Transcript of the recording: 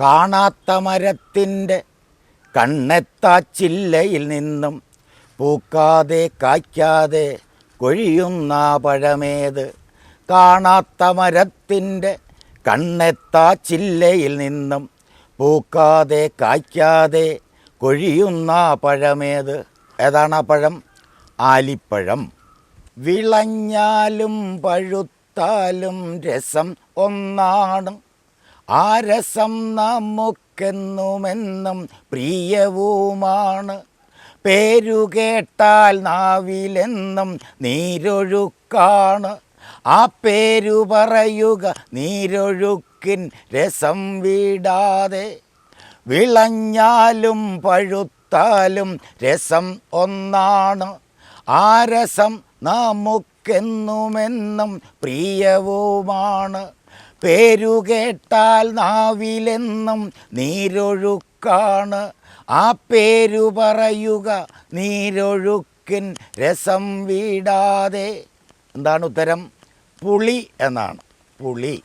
കാണാത്ത മരത്തിന്റെ കണ്ണെത്താച്ചില്ലയിൽ നിന്നും പൂക്കാതെ കായ്ക്കാതെ കൊഴിയുന്ന പഴമേത്? കാണാത്ത മരത്തിന്റെ കണ്ണെത്താച്ചില്ലയിൽ നിന്നും പൂക്കാതെ കായ്ക്കാതെ കൊഴിയുന്ന പഴമേത്? ഏതാണ് ആ പഴം? ആലിപ്പഴം. വിളഞ്ഞാലും പഴുത്താലും രസം ഒന്നാണ്. ആ രസം നമുക്കെന്നുമെന്നും പ്രിയവുമാണ്. പേരുകേട്ടാൽ നാവിലെന്നും നീരൊഴുക്കാണ്. ആ പേരു പറയുക നീരൊഴുക്കിൻ രസം വിടാതെ. വിളഞ്ഞാലും പഴുത്താലും രസം ഒന്നാണ്. ആ രസം നമുക്കെന്നുമെന്നും പ്രിയവുമാണ്. പേരുകേട്ടാൽ നാവിലെന്നും നീരൊഴുക്കാണ്. ആ പേരു പറയുക നീരൊഴുക്കിൻ രസം വീടാതെ. എന്താണ് ഉത്തരം? പുളി എന്നാണ്. പുളി.